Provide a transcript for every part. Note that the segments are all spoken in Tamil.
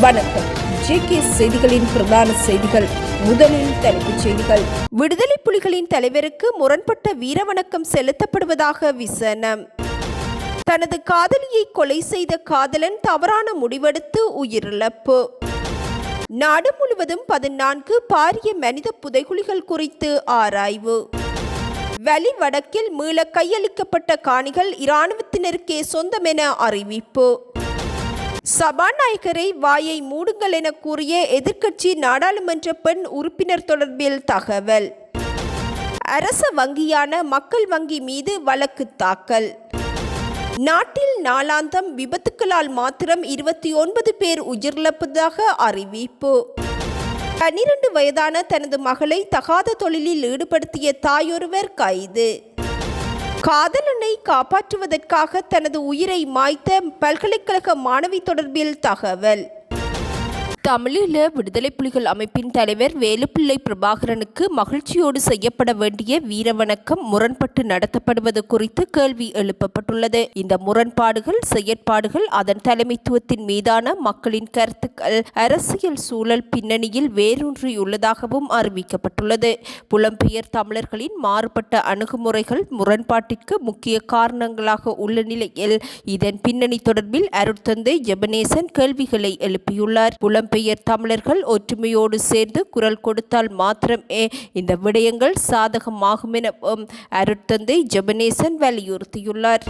வணக்கம். ஜேகே செய்திகளின் பிரதான செய்திகள். முதலில் தலைப்புச் செய்திகள். விடுதலை புலிகளின் தலைவருக்கு முரண்பட்ட வீரவணக்கம் செலுத்தப்படுவதாக விசனம். தனது காதலியை கொலை செய்த காதலன் தவறான முடிவெடுத்து உயிரிழப்பு. நாடு முழுவதும் பதினான்கு பாரிய மனித புதைகுழிகள் குறித்து ஆராய்வு. வலி வடக்கில் மீள கையளிக்கப்பட்ட காணிகள் இராணுவத்தினருக்கே சொந்தமென அறிவிப்பு. சபாநாயகரை வாயை மூடுங்கள் என கூறிய எதிர்க்கட்சி நாடாளுமன்ற பெண் உறுப்பினர் தொடர்பில் தகவல். அரச வங்கியான மக்கள் வங்கி மீது வழக்கு தாக்கல். நாட்டில் நாளாந்தம் விபத்துக்களால் மாத்திரம் இருபத்தி ஒன்பது பேர் உயிரிழப்பதாக அறிவிப்பு. பன்னிரண்டு வயதான தனது மகளை தகாத தொழிலில் ஈடுபடுத்திய தாயொருவர் கைது. காதலனை காப்பாற்றுவதற்காக தனது உயிரை மாய்த்த பல்கலைக்கழக மாணவி தொடர்பில் தகவல். தமிழீழ விடுதலை புலிகள் அமைப்பின் தலைவர் வேலுப்பிள்ளை பிரபாகரனுக்கு மகிழ்ச்சியோடு செய்யப்பட வேண்டிய வீரவணக்கம் முரண்பட்டு நடத்தப்படுவது குறித்து கேள்வி எழுப்பப்பட்டுள்ளது. இந்த முரண்பாடுகள் செயற்பாடுகள் அதன் தலைமைத்துவத்தின் மீதான மக்களின் கருத்துக்கள் அரசியல் சூழல் பின்னணியில் வேரூன்றியுள்ளதாகவும் அறிவிக்கப்பட்டுள்ளது. புலம்பெயர் தமிழர்களின் மாறுபட்ட அணுகுமுறைகள் முரண்பாட்டிற்கு முக்கிய காரணங்களாக உள்ள நிலையில் இதன் பின்னணி தொடர்பில் அருட்தந்தை ஜெபனேசன் கேள்விகளை எழுப்பியுள்ளார். புலம்பெயர் தமிழர்கள் ஒற்றுமையோடு சேர்ந்து குரல் கொடுத்தால் மாத்திரமே இந்த விடயங்கள் சாதகமாகும் என அருட்தந்தை ஜெபனேசன் வலியுறுத்தியுள்ளார்.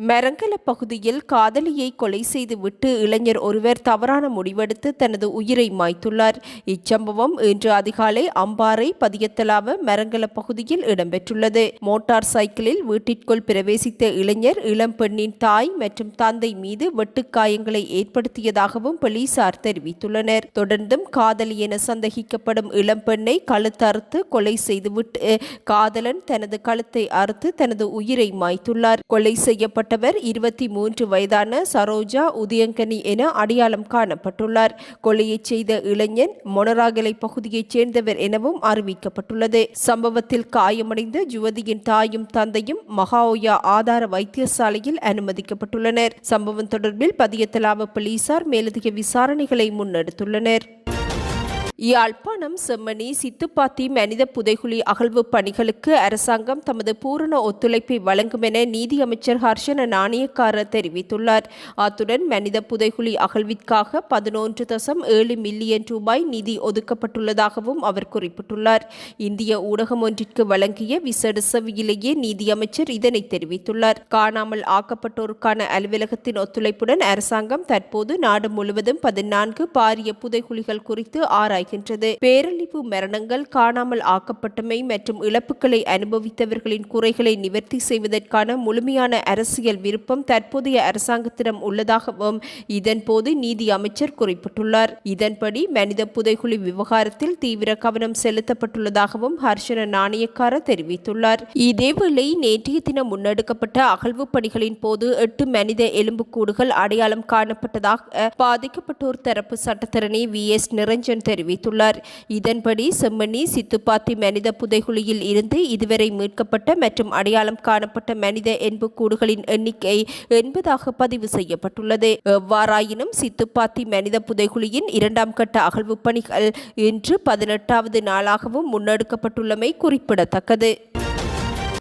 மெரங்கல பகுதியில் காதலியை கொலை செய்துவிட்டு இளைஞர் ஒருவர் தவறான முடிவெடுத்து தனது உயிரை மாய்த்துள்ளார். இச்சம்பவம் இன்று அதிகாலை அம்பாறை பதியத்தலாவ மெரங்கல பகுதியில் இடம்பெற்றுள்ளது. மோட்டார் சைக்கிளில் வீட்டிற்குள் பிரவேசித்த இளைஞர் இளம்பெண்ணின் தாய் மற்றும் தந்தை மீது வெட்டுக்காயங்களை ஏற்படுத்தியதாகவும் போலீசார் தெரிவித்துள்ளனர். தொடர்ந்தும் காதலி என சந்தேகிக்கப்படும் இளம்பெண்ணை கழுத்தறுத்து கொலை செய்துவிட்டு காதலன் தனது கழுத்தை அறுத்து தனது உயிரை மாய்த்துள்ளார். கொலை செய்யப்பட்ட கொல்லப்பட்டவர் இருபத்தி மூன்று வயதான சரோஜா உதயங்கனி என அடையாளம் காணப்பட்டுள்ளார். கொலையை செய்த இளைஞன் மொனராகலை பகுதியைச் சேர்ந்தவர் எனவும் அறிவிக்கப்பட்டுள்ளது. சம்பவத்தில் காயமடைந்த யுவதியின் தாயும் தந்தையும் மகாஓயா ஆதார வைத்தியசாலையில் அனுமதிக்கப்பட்டுள்ளனர். சம்பவம் தொடர்பில் பதியத்தலாவ போலீசார் மேலதிக விசாரணைகளை முன்னெடுத்துள்ளனர். யாழ்ப்பாணம் செம்மணி சித்துப்பாத்தி மனித புதைகுழி அகழ்வு பணிகளுக்கு அரசாங்கம் தமது பூரண ஒத்துழைப்பை வழங்கும் என நீதி அமைச்சர் ஹர்ஷன நாணயக்கார தெரிவித்துள்ளார். அத்துடன் மனித புதைகுழி அகழ்விற்காக பதினொன்று தசம் ஏழு மில்லியன் ரூபாய் நிதி ஒதுக்கப்பட்டுள்ளதாகவும் அவர் குறிப்பிட்டுள்ளார். இந்திய ஊடகம் ஒன்றிற்கு வழங்கிய விசேட செவியிலேயே நீதி அமைச்சர் இதனை தெரிவித்துள்ளார். காணாமல் ஆக்கப்பட்டோருக்கான அலுவலகத்தின் ஒத்துழைப்புடன் அரசாங்கம் தற்போது நாடு முழுவதும் பதினான்கு பாரிய புதைகுழிகள் குறித்து ஆராய்கிறது வருகின்றது பேரழிவு மரணங்கள் காணாமல் ஆக்கப்பட்டமை மற்றும் இழப்புகளை அனுபவித்தவர்களின் குறைகளை நிவர்த்தி செய்வதற்கான முழுமையான அரசியல் விருப்பம் தற்போதைய அரசாங்கத்திடம் உள்ளதாகவும் இதன்போது நீதி அமைச்சர் குறிப்பிட்டுள்ளார். இதன்படி மனித புதைகுழி விவகாரத்தில் தீவிர கவனம் செலுத்தப்பட்டுள்ளதாகவும் ஹர்ஷன நாணயக்கார தெரிவித்துள்ளார். இதேவேளை நேற்றைய தினம் முன்னெடுக்கப்பட்ட அகழ்வு பணிகளின் போது எட்டு மனித எலும்புக்கூடுகள் அடையாளம் காணப்பட்டதாக பாதிக்கப்பட்டோர் தரப்பு சட்டத்தரணி வி எஸ் நிரஞ்சன் தெரிவித்தார் தெரிவித்துள்ளார். இதன்படி செம்மணி சித்துப்பாத்தி மனித புதைகுழியில் இருந்து இதுவரை மீட்கப்பட்ட மற்றும் அடையாளம் காணப்பட்ட மனித எண்புக்கூடுகளின் எண்ணிக்கை என்பதாக பதிவு செய்யப்பட்டுள்ளது. எவ்வாறாயினும் சித்துப்பாத்தி மனித புதைகுழியின் இரண்டாம் கட்ட அகழ்வு பணிகள் இன்று பதினெட்டாவது நாளாகவும் முன்னெடுக்கப்பட்டுள்ளமை குறிப்பிடத்தக்கது.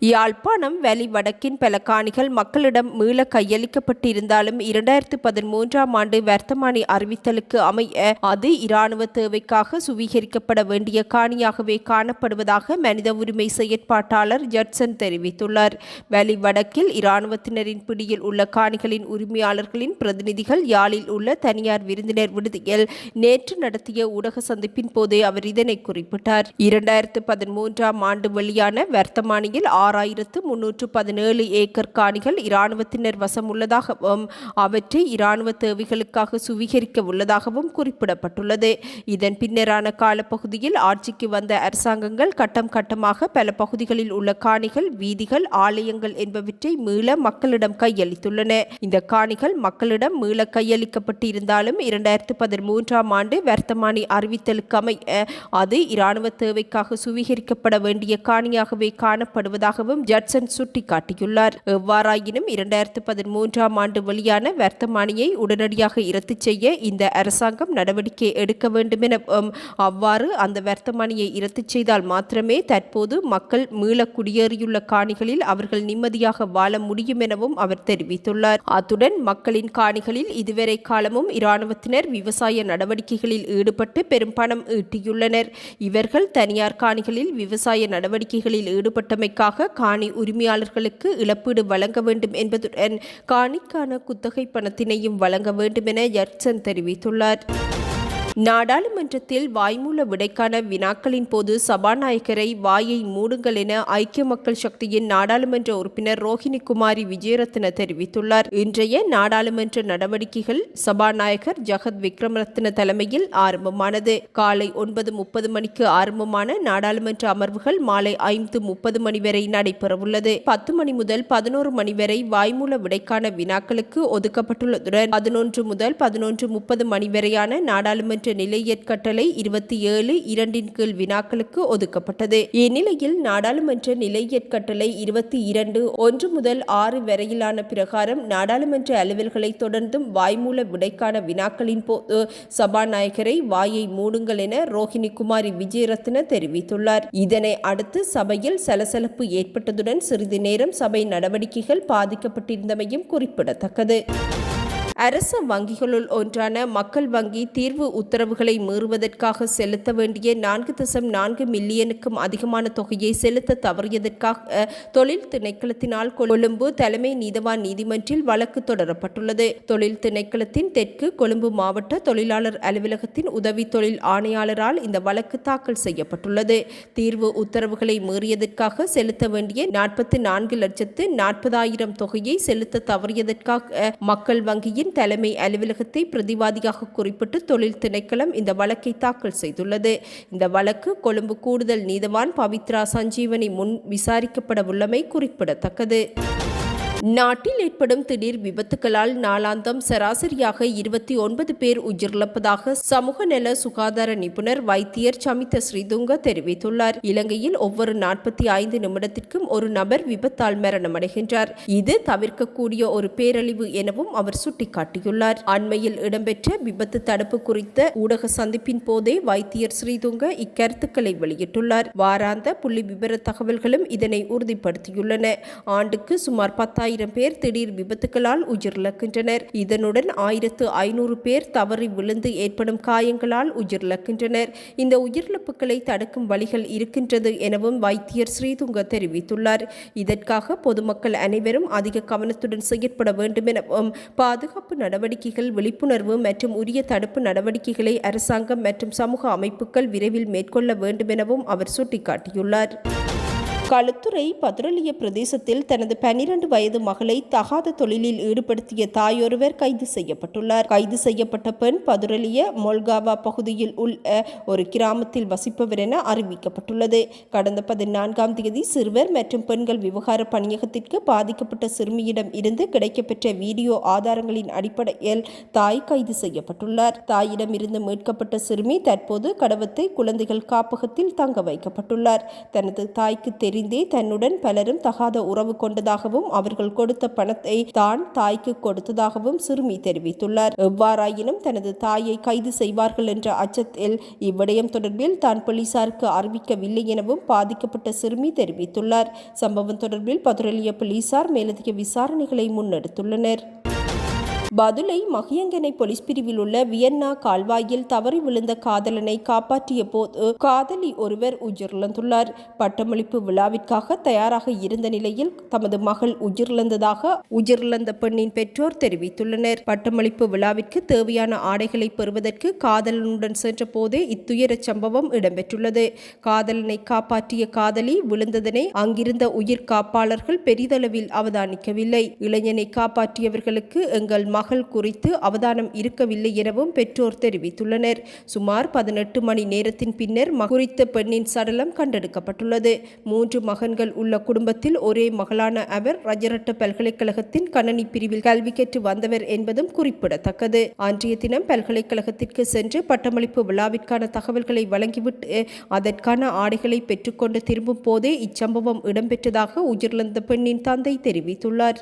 யாழ்ப்பாணம் வேலி வடக்கின் பல காணிகள் மக்களிடம் மீள கையளிக்கப்பட்டிருந்தாலும் இரண்டாயிரத்து பதிமூன்றாம் ஆண்டு வர்த்தமானி அறிவித்தலுக்கு அமைய அது இராணுவ தேவைக்காக சுவீகரிக்கப்பட வேண்டிய காணியாகவே காணப்படுவதாக மனித உரிமை செயற்பாட்டாளர் ஜட்சன் தெரிவித்துள்ளார். வெளி வடக்கில் இராணுவத்தினரின் பிடியில் உள்ள காணிகளின் உரிமையாளர்களின் பிரதிநிதிகள் யாழில் உள்ள தனியார் விருந்தினர் விடுதியில் நேற்று நடத்திய ஊடக சந்திப்பின் போதே அவர் இதனை குறிப்பிட்டார். இரண்டாயிரத்து பதிமூன்றாம் ஆண்டு வெளியான வர்த்தமானியில் ஆறாயிரத்து முன்னூற்று பதினேழு ஏக்கர் காணிகள் இராணுவத்தினர் வசம் உள்ளதாகவும் அவற்றை இராணுவ தேவைகளுக்காக சுவீகரிக்க உள்ளதாகவும் குறிப்பிடப்பட்டுள்ளது. இதன் பின்னரான காலப்பகுதியில் ஆட்சிக்கு வந்த அரசாங்கங்கள் கட்டம் கட்டமாக பல பகுதிகளில் உள்ள காணிகள் வீதிகள் ஆலயங்கள் என்பவற்றை மீள மக்களிடம் கையளித்துள்ளன. இந்த காணிகள் மக்களிடம் மீள கையளிக்கப்பட்டு இருந்தாலும் இரண்டாயிரத்து பதிமூன்றாம் ஆண்டு வர்த்தமானி அறிவித்தலுக்கு அமைய அது இராணுவ தேவைக்காக சுவீகரிக்கப்பட வேண்டிய காணியாகவே காணப்படுவதாக இருப்பதாகவும் ஜட்சன் சுட்டிக்காட்டியுள்ளார். எவ்வாறாயினும் இரண்டாயிரத்து பதிமூன்றாம் ஆண்டு வெளியான வர்த்தமானியை உடனடியாக இரத்து செய்ய இந்த அரசாங்கம் நடவடிக்கை எடுக்க வேண்டும் என அவ்வாறு அந்த வர்த்தமானியை இரத்து செய்தால் மாத்திரமே தற்போது மக்கள் மீள குடியேறியுள்ள காணிகளில் அவர்கள் நிம்மதியாக வாழ முடியும் எனவும் அவர் தெரிவித்துள்ளார். அத்துடன் மக்களின் காணிகளில் இதுவரை காலமும் இராணுவத்தினர் விவசாய நடவடிக்கைகளில் ஈடுபட்டு பெரும் பணம் ஈட்டியுள்ளனர். இவர்கள் தனியார் காணிகளில் விவசாய நடவடிக்கைகளில் ஈடுபட்டமைக்காக காணி உரிமையாளர்களுக்கு இழப்பீடு வழங்க வேண்டும் என்பதுடன் காணிக்கான குத்தகை பணத்தினையும் வழங்க வேண்டும் என யர்சன் தெரிவித்துள்ளார். நாடாளுமன்றத்தில் வாய்மூல விடைக்கான வினாக்களின் போது சபாநாயகரை வாயை மூடுங்கள் என ஐக்கிய மக்கள் சக்தியின் நாடாளுமன்ற உறுப்பினர் ரோஹிணி குமாரி விஜயரத்ன தெரிவித்துள்ளார். இன்றைய நாடாளுமன்ற நடவடிக்கைகள் சபாநாயகர் ஜகத் விக்ரமரத்ன தலைமையில் ஆரம்பமானது. காலை ஒன்பது முப்பது மணிக்கு ஆரம்பமான நாடாளுமன்ற அமர்வுகள் மாலை ஐந்து முப்பது மணி வரை நடைபெறவுள்ளது. பத்து மணி முதல் பதினோரு மணி வரை வாய்மூல விடைக்கான வினாக்களுக்கு ஒதுக்கப்பட்டுள்ளதுடன் பதினொன்று முதல் பதினொன்று முப்பது மணி வரையான நாடாளுமன்ற நிலையற்கட்டளை இருபத்தி ஏழு இரண்டின் கீழ் வினாக்களுக்கு ஒதுக்கப்பட்டது. இந்நிலையில் நாடாளுமன்ற நிலையற்கட்டளை இருபத்தி இரண்டு ஒன்று முதல் ஆறு வரையிலான பிரகாரம் நாடாளுமன்ற அலுவல்களை தொடர்ந்தும் வாய்மூல விடைக்கான வினாக்களின் போது சபாநாயகரை வாயை மூடுங்கள் என ரோஹிணி குமாரி விஜயரத்ன தெரிவித்துள்ளார். இதனை அடுத்து சபையில் சலசலப்பு ஏற்பட்டதுடன் சிறிது நேரம் சபை நடவடிக்கைகள் பாதிக்கப்பட்டிருந்தமையும் குறிப்பிடத்தக்கது. அரச வங்கிகளுள் ஒன்றான மக்கள் வங்கி தீர்வு உத்தரவுகளை மீறுவதற்காக செலுத்த வேண்டிய நான்கு தசம் நான்கு மில்லியனுக்கும் அதிகமான தொகையை செலுத்த தவறியதற்காக தொழில் திணைக்களத்தினால் கொழும்பு தலைமை நீதவான் நீதிமன்றில் வழக்கு தொடரப்பட்டுள்ளது. தொழில் திணைக்களத்தின் தெற்கு கொழும்பு மாவட்ட தொழிலாளர் அலுவலகத்தின் உதவி தொழில் ஆணையாளரால் இந்த வழக்கு தாக்கல் செய்யப்பட்டுள்ளது. தீர்வு உத்தரவுகளை மீறியதற்காக செலுத்த வேண்டிய நாற்பத்தி நான்கு லட்சத்து நாற்பதாயிரம் தொகையை செலுத்த தவறியதற்காக மக்கள் வங்கியின் தலைமை அலுவலகத்தை பிரதிவாதியாக குறிப்பிட்டு தொழில் திணைக்களம் இந்த வழக்கை தாக்கல் செய்துள்ளது. இந்த வழக்கு கொழும்பு கூடுதல் நீதவான் பவித்ரா சஞ்சீவனி முன் விசாரிக்கப்படவுள்ளமை குறிப்பிடத்தக்கது. நாட்டில் ஏற்படும் திடீர் விபத்துகளால் நாளாந்தம் சராசரியாக இருபத்தி ஒன்பது பேர் உயிரிழப்பதாக சமூக நல சுகாதார நிபுணர் வைத்தியர் சமித்த ஸ்ரீதுங்க தெரிவித்துள்ளார். இலங்கையில் ஒவ்வொரு நாற்பத்தி ஐந்து நிமிடத்திற்கும் ஒரு நபர் விபத்தால் மரணமடைகின்றார். இது தவிர்க்கக்கூடிய ஒரு பேரழிவு எனவும் அவர் சுட்டிக்காட்டியுள்ளார். அண்மையில் இடம்பெற்ற விபத்து தடுப்பு குறித்த ஊடக சந்திப்பின் போதே வைத்தியர் ஸ்ரீதுங்க இக்கருத்துக்களை வெளியிட்டுள்ளார். வாராந்த புள்ளி விவர தகவல்களும் இதனை உறுதிப்படுத்தியுள்ளன. ஆண்டுக்கு சுமார் பத்தாயிரம் ஆயிரம் பேர் திடீர் விபத்துகளால் உயிரிழக்கின்றனர். இதனுடன் ஆயிரத்து ஐநூறு பேர் தவறி விழுந்து ஏற்படும் காயங்களால் உயிரிழக்கின்றனர். இந்த உயிரிழப்புகளை தடுக்கும் வழிகள் இருக்கின்றது எனவும் வைத்தியர் ஸ்ரீதுங்க தெரிவித்துள்ளார். இதற்காக பொதுமக்கள் அனைவரும் அதிக கவனத்துடன் செயற்பட வேண்டும் எனவும் பாதுகாப்பு நடவடிக்கைகள் விழிப்புணர்வு மற்றும் உரிய தடுப்பு நடவடிக்கைகளை அரசாங்கம் மற்றும் சமூக அமைப்புகள் விரைவில் மேற்கொள்ள வேண்டும் எனவும் அவர் சுட்டிக்காட்டியுள்ளார். களுத்துறை பதுரலிய பிரதேசத்தில் தனது பனிரண்டு வயது மகளை தகாத தொழிலில் ஈடுபடுத்திய தாயொருவர் கைது செய்யப்பட்டுள்ளார். கைது செய்யப்பட்ட பெண் பதுரலிய மொல்காவா பகுதியில் உள்ள ஒரு கிராமத்தில் வசிப்பவர் என அறிவிக்கப்பட்டுள்ளது. கடந்த பதினான்காம் தேதி சிறுவர் மற்றும் பெண்கள் விவகார பணியகத்திற்கு பாதிக்கப்பட்ட சிறுமியிடம் இருந்து கிடைக்கப்பெற்ற வீடியோ ஆதாரங்களின் அடிப்படையில் தாய் கைது செய்யப்பட்டுள்ளார். தாயிடம் இருந்து மீட்கப்பட்ட சிறுமி தற்போது கடவத்தை குழந்தைகள் காப்பகத்தில் தங்க வைக்கப்பட்டுள்ளார். தனது தாய்க்கு தெரிந்த தெரிந்தே தன்னுடன் பலரும் தகாத உறவு கொண்டதாகவும் அவர்கள் கொடுத்த பணத்தை தான் தாய்க்கு கொடுத்ததாகவும் சிறுமி தெரிவித்துள்ளார். எவ்வாறாயினும் தனது தாயை கைது செய்வார்கள் என்ற அச்சத்தில் இவ்விடயம் தொடர்பில் தான் போலீசாருக்கு அறிவிக்கவில்லை எனவும் பாதிக்கப்பட்ட சிறுமி தெரிவித்துள்ளார். சம்பவம் தொடர்பில் பதுரலிய போலீசார் மேலதிக விசாரணைகளை முன்னெடுத்துள்ளனர். பதுளை மகியங்கனை போலீஸ் பிரிவில் உள்ள வியன்னா கால்வாயில் தவறி விழுந்த காதலனை காப்பாற்றிய போது காதலி ஒருவர் உயிரிழந்துள்ளார். பட்டமளிப்பு விழாவிற்காக தயாராக இருந்த நிலையில் தமது மகள் உயிரிழந்ததாக உயிரிழந்த பெண்ணின் பெற்றோர் தெரிவித்துள்ளனர். பட்டமளிப்பு விழாவிற்கு தேவையான ஆடைகளை பெறுவதற்கு காதலனுடன் சென்ற போதே இத்துயர சம்பவம் இடம்பெற்றுள்ளது. காதலனை காப்பாற்றிய காதலி விழுந்ததனை அங்கிருந்த உயிர் காப்பாளர்கள் பெரிதளவில் அவதானிக்கவில்லை. இளைஞனை காப்பாற்றியவர்களுக்கு எங்கள் மகள் குறித்து அவதானம் இருக்கவில்லை எனவும் பெற்றோர் தெரிவித்துள்ளனர். சுமார் பதினெட்டு மணி நேரத்தின் பின்னர் குறித்த பெண்ணின் சடலம் கண்டெடுக்கப்பட்டுள்ளது. மூன்று மகன்கள் உள்ள குடும்பத்தில் ஒரே மகளான அவர் ரஜரட்ட பல்கலைக்கழகத்தின் கணனி பிரிவில் கல்வி கற்று வந்தவர் என்பதும் குறிப்பிடத்தக்கது. அன்றைய தினம் பல்கலைக்கழகத்திற்கு சென்று பட்டமளிப்பு விழாவிற்கான தகவல்களை வழங்கிவிட்டு அதற்கான ஆடைகளை பெற்றுக்கொண்டு திரும்பும் போதே இச்சம்பவம் இடம்பெற்றதாக உயிரிழந்த பெண்ணின் தந்தை தெரிவித்துள்ளார்.